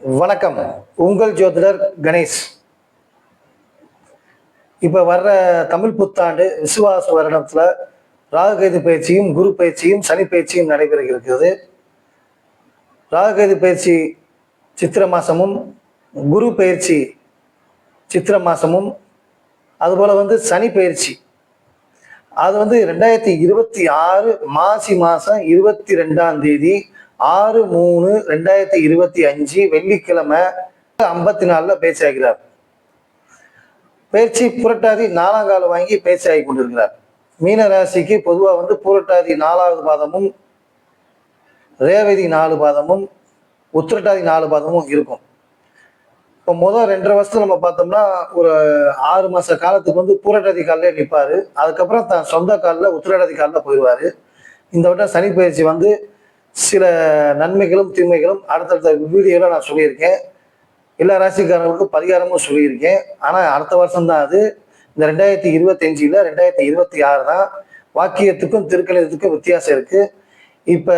வணக்கம். உங்கள் ஜோதிடர் கணேஷ். இப்போ வர்ற தமிழ் புத்தாண்டு விசுவாச வருடத்தில் ராகுகேது பயிற்சியும் குரு பயிற்சியும் சனி பயிற்சியும் நடைபெற இருக்கிறது ராகுகேது பயிற்சி சித்திர மாதமும் குரு பயிற்சி சித்திர மாதமும் அதுபோல் வந்து சனி பயிற்சி. அது வந்து ரெண்டாயிரத்தி இருபத்தி ஆறு மாசி மாதம் இருபத்தி ரெண்டாம் தேதி ஆறு மூணு ரெண்டாயிரத்தி இருபத்தி அஞ்சு வெள்ளிக்கிழமை ஐம்பத்தி நாலில் பேச்சாகிறார். பேச்சு புரட்டாதி நாலாம் காலம் வாங்கி பேச்சாகி கொண்டிருக்கிறார். மீன ராசிக்கு பொதுவாக வந்து புரட்டாதி நாலாவது பாதமும் ரேவதி நாலு பாதமும் உத்திரட்டாதி நாலு பாதமும் இருக்கும். இப்போ முதல் ரெண்டரை வருஷத்துல நம்ம பார்த்தோம்னா ஒரு ஆறு மாச காலத்துக்கு வந்து பூரட்டாதி காலில் நிற்பாரு அதுக்கப்புறம் தான் சொந்த காலில் உத்திரட்டாதி காலில் போயிடுவாரு. இந்த வட்டம் சனி பயிற்சி வந்து சில நன்மைகளும் தீமைகளும் அடுத்தடுத்த வீடியோவில் நான் சொல்லியிருக்கேன். எல்லா ராசிக்காரங்களுக்கும் பரிகாரமும் சொல்லியிருக்கேன். ஆனால் அடுத்த வருஷம் தான் அது. இந்த ரெண்டாயிரத்தி இருபத்தஞ்சில் ரெண்டாயிரத்தி இருபத்தி ஆறு தான் வாக்கியத்துக்கும் திருக்கணிதத்துக்கும் வித்தியாசம் இருக்குது இப்போ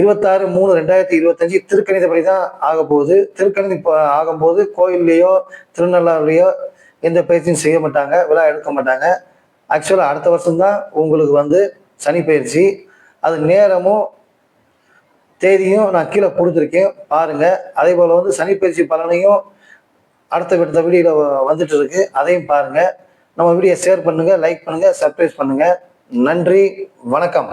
இருபத்தாறு மூணு ரெண்டாயிரத்தி இருபத்தஞ்சி திருக்கணிதப்படி தான் ஆக போகுது. திருக்கணித ஆகும்போது கோயில்லையோ திருநள்ளாறுலையோ எந்த பயிற்சியும் செய்ய மாட்டாங்க விழா எடுக்க மாட்டாங்க. ஆக்சுவலாக அடுத்த வருஷம்தான் உங்களுக்கு வந்து சனி பயிற்சி. அது நேரமும் தேதியும் நான் கீழே கொடுத்துருக்கேன். பாருங்கள் அதே போல் வந்து சனிப்பயிற்சி பலனையும் அடுத்த விடுத்த வீடியோவில் வந்துட்டு இருக்கு. அதையும் பாருங்கள் நம்ம வீடியோ ஷேர் பண்ணுங்கள் லைக் பண்ணுங்கள் சப்ஸ்கிரைப் பண்ணுங்கள் நன்றி. வணக்கம்.